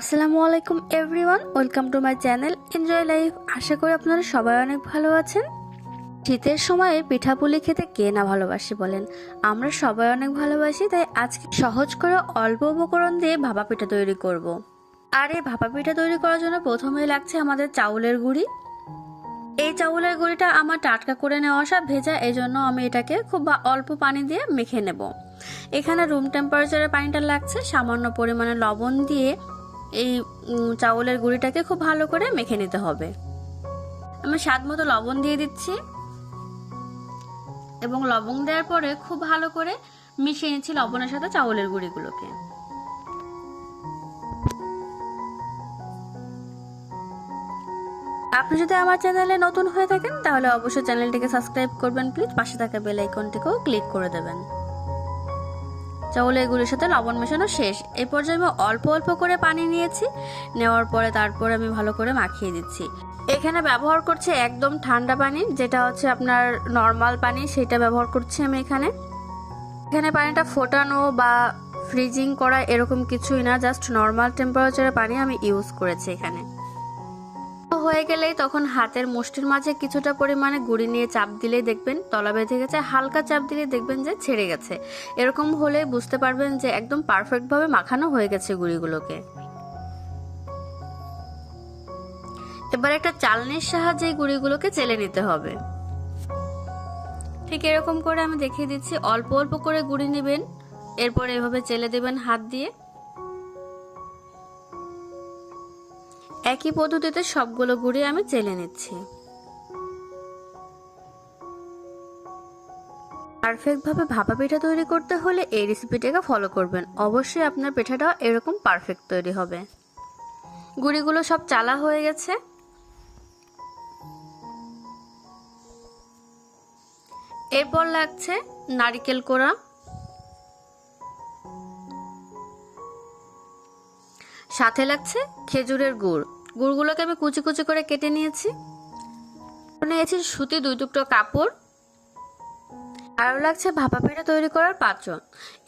আসসালামু আলাইকুম everyone, welcome to my channel enjoy life. আশা করি আপনারা সবাই অনেক ভালো আছেন। শীতের সময়ে পিঠাপুলি খেতে কে না ভালোবাসি বলেন? আমরা সবাই অনেক ভালোবাসি, তাই আজকে সহজ করে অল্প উপকরণ দিয়ে ভাপা পিঠা তৈরি করব। আর এই ভাপা পিঠা তৈরি করার জন্য প্রথমেই লাগছে আমাদের চাউলের গুঁড়ি। এই চাউলের গুঁড়িটা আমার টাটকা করে নেওয়া আসা ভেজা এই জন্য আমি এটাকে খুব অল্প পানি দিয়ে মেখে নেব। এখানে রুম টেম্পারেচারে পানিটা লাগছে, সামান্য পরিমাণে লবণ দিয়ে এই চাউলের গুঁড়িটাকে খুব ভালো করে মেখে নিতে হবে। আমি স্বাদ মতো লবণ দিয়ে দিচ্ছি। এবং লবণ দেওয়ার পরে খুব ভালো করে মিশিয়ে নিচ্ছি লবণের সাথে চাউলের গুঁড়িগুলোকে। আপনি যদি আমার চ্যানেলে নতুন হয়ে থাকেন, তাহলে অবশ্যই চ্যানেলটিকে সাবস্ক্রাইব করবেন, প্লিজ। পাশে থাকা বেল আইকনটিকেও ক্লিক করে দেবেন। চাউলের গুঁড়ির সাথে লবণ মেশানো শেষ। এই পর্যায়ে আমি অল্প অল্প করে পানি নিয়েছি। নেওয়ার পরে তারপরে আমি ভালো করে মাখিয়ে দিচ্ছি। এখানে ব্যবহার করছি একদম ঠান্ডা পানি, যেটা হচ্ছে আপনার নর্মাল পানি, সেটা ব্যবহার করছি আমি এখানে। এখানে পানিটা ফোটানো বা ফ্রিজিং করা এরকম কিছুই না, জাস্ট নর্মাল টেম্পারেচারে পানি আমি ইউজ করেছি এখানে। হয়ে গেলেই তখন হাতের মুষ্টির মাঝে কিছুটা পরিমাণে গুঁড়ি নিয়ে চাপ দিলেই দেখবেন, তলা বেঁধে গেছে, হালকা চাপ দিলে দেখবেন যে ছেড়ে গেছে। এরকম হলে বুঝতে পারবেন যে একদম পারফেক্টভাবে মাখানো হয়ে গেছে গুঁড়িগুলোকে। এবার একটা চালনির সাহায্যে গুঁড়িগুলোকে চেলে নিতে হবে। ঠিক এরকম করে আমি দেখিয়ে দিচ্ছি। অল্প অল্প করে গুঁড়ি নেবেন, এরপর এভাবে চেলে দেবেন হাত দিয়ে। একই পদ্ধতিতে সবগুলো গুঁড়ি আমি চেলে নিচ্ছি। পারফেক্টভাবে ভাপা পিঠা তৈরি করতে হলে এই রেসিপিটাকে ফলো করবেন। অবশ্যই আপনার পিঠাটাও এরকম পারফেক্ট তৈরি হবে। গুঁড়িগুলো সব চালা হয়ে গেছে। এরপর লাগছে নারিকেল কোড়া। সাথে লাগছে খেজুরের গুড়। গুড়গুলোকে আমি কুচি কুচি করে কেটে নিয়েছি। নিয়েছি সুতি দুই টুকরো কাপড়। আরও লাগছে ভাপা পিঠা তৈরি করার পাত্র।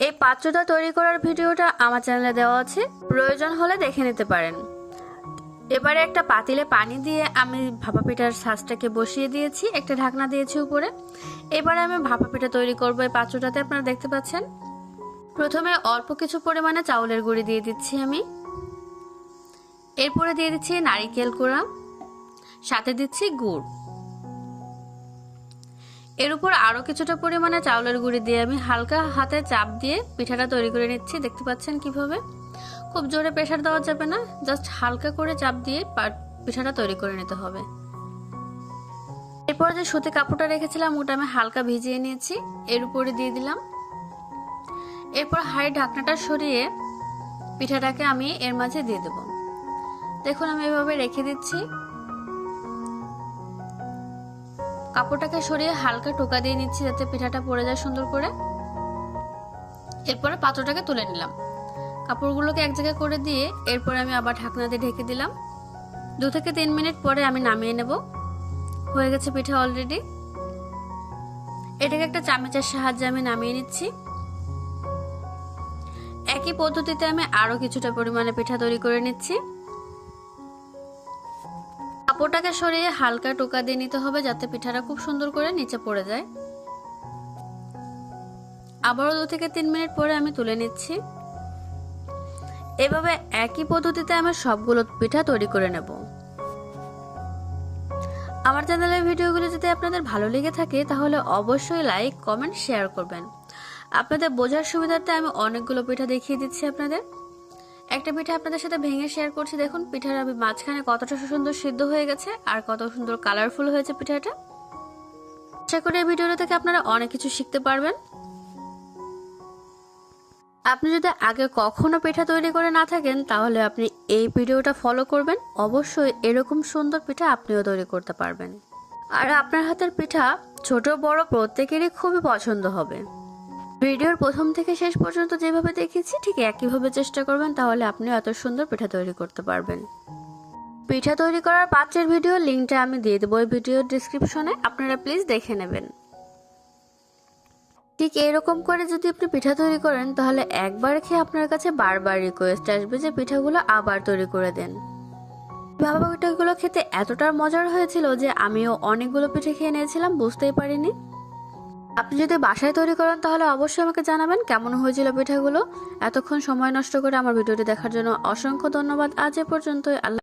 এই পাত্রটা তৈরি করার ভিডিওটা আমার চ্যানেলে দেওয়া আছে। প্রয়োজন হলে দেখে নিতে পারেন। এবারে একটা পাতিলে পানি দিয়ে আমি ভাপা পিঠার সাজটাকে বসিয়ে দিয়েছি, একটা ঢাকনা দিয়েছি উপরে। এবারে আমি ভাপা পিঠা তৈরি করব এই পাত্রটাতে, আপনারা দেখতে পাচ্ছেন। প্রথমে অল্প কিছু পরিমাণে চাউলের গুঁড়ি দিয়ে দিচ্ছি আমি। এরপরে দিয়ে দিচ্ছি নারিকেল কোড়া, সাথে দিচ্ছি গুড়। এর উপর আরও কিছুটা পরিমাণে চাউলের গুঁড়ি দিয়ে আমি হালকা হাতে চাপ দিয়ে পিঠাটা তৈরি করে নিচ্ছি, দেখতে পাচ্ছেন কীভাবে? খুব জোরে প্রেশার দেওয়া যাবে না জাস্ট হালকা করে চাপ দিয়ে পিঠাটা তৈরি করে নিতে হবে। এরপর যে সুতি কাপড়টা রেখেছিলাম, ওটা আমি হালকা ভিজিয়ে নিয়েছি, এর উপরে দিয়ে দিলাম। এরপর হাই ঢাকনাটা সরিয়ে পিঠাটাকে আমি এর মাঝে দিয়ে দেবো। দেখুন, আমি এভাবে রেখে দিচ্ছি। কাপড়টাকে সরিয়ে হালকা টোকা দিয়ে নিচ্ছি যাতে পিঠাটা পড়ে যায় সুন্দর করে। এরপরে পাত্রটাকে তুলে নিলাম। কাপড়গুলোকে এক জায়গায় করে দিয়ে এরপরে আমি আবার ঢাকনা দিয়ে ঢেকে দিলাম। দু থেকে তিন মিনিট পরে আমি নামিয়ে নেব। হয়ে গেছে পিঠা অলরেডি এটাকে একটা চামচের সাহায্যে আমি নামিয়ে নিচ্ছি। একই পদ্ধতিতে আমি আরও কিছুটা পরিমাণে পিঠা তৈরি করে নিচ্ছি। কাপড়টাকে সরিয়ে হালকা টোকা দিয়ে নিতে হবে যাতে পিঠাটা খুব সুন্দর করে নিচে পড়ে যায়। আবারও দু থেকে তিন মিনিট পরে আমি তুলে নিচ্ছি। এভাবে একই পদ্ধতিতে আমি সবগুলো পিঠা তৈরি করে নেব। আমার চ্যানেলের ভিডিওগুলো যদি আপনাদের ভালো লেগে থাকে, তাহলে অবশ্যই লাইক, কমেন্ট, শেয়ার করবেন। আপনাদের বোঝার সুবিধার্থে আমি অনেকগুলো পিঠা দেখিয়ে দিচ্ছি আপনাদের। একটা পিঠা আপনাদের সাথে ভেঙে শেয়ার করছি। দেখুন, পিঠার আমি মাঝখানে কতটা সুন্দর সিদ্ধ হয়ে গেছে আর কত সুন্দর কালারফুল হয়েছে পিঠাটা। আশা করি এই ভিডিওটা থেকে আপনারা অনেক কিছু শিখতে পারবেন। আপনি যদি আগে কখনো পিঠা তৈরি করে না থাকেন, তাহলে আপনি এই ভিডিওটা ফলো করবেন। অবশ্যই এরকম সুন্দর পিঠা আপনিও তৈরি করতে পারবেন। আর আপনার হাতের পিঠা ছোট, বড় প্রত্যেকেরই খুবই পছন্দ হবে। ভিডিওর প্রথম থেকে শেষ পর্যন্ত যেভাবে দেখেছি, ঠিক একইভাবে চেষ্টা করবেন, তাহলে আপনি এত সুন্দর পিঠা তৈরি করতে পারবেন। পিঠা তৈরি করার পাত্রের ভিডিও লিঙ্কটা আমি দিয়ে দেবো ভিডিওর ডিসক্রিপশনে, আপনারা প্লিজ দেখে নেবেন। ঠিক এরকম করে যদি আপনি পিঠা তৈরি করেন, তাহলে একবার খেয়ে আপনার কাছে বারবার রিকোয়েস্ট আসবে যে পিঠাগুলো আবার তৈরি করে দেন। বাবা, পিঠাগুলো খেতে এতটা মজার হয়েছিল যে আমিও অনেকগুলো পিঠে খেয়ে নিয়েছিলাম, বুঝতেই পারিনি। আপনি যদি বাসায় তৈরি করেন, তাহলে অবশ্যই আমাকে জানাবেন কেমন হয়েছিল পিঠাগুলো। এতক্ষণ সময় নষ্ট করে আমার ভিডিওটি দেখার জন্য অসংখ্য ধন্যবাদ। আজ এ পর্যন্তই। আল্লাহ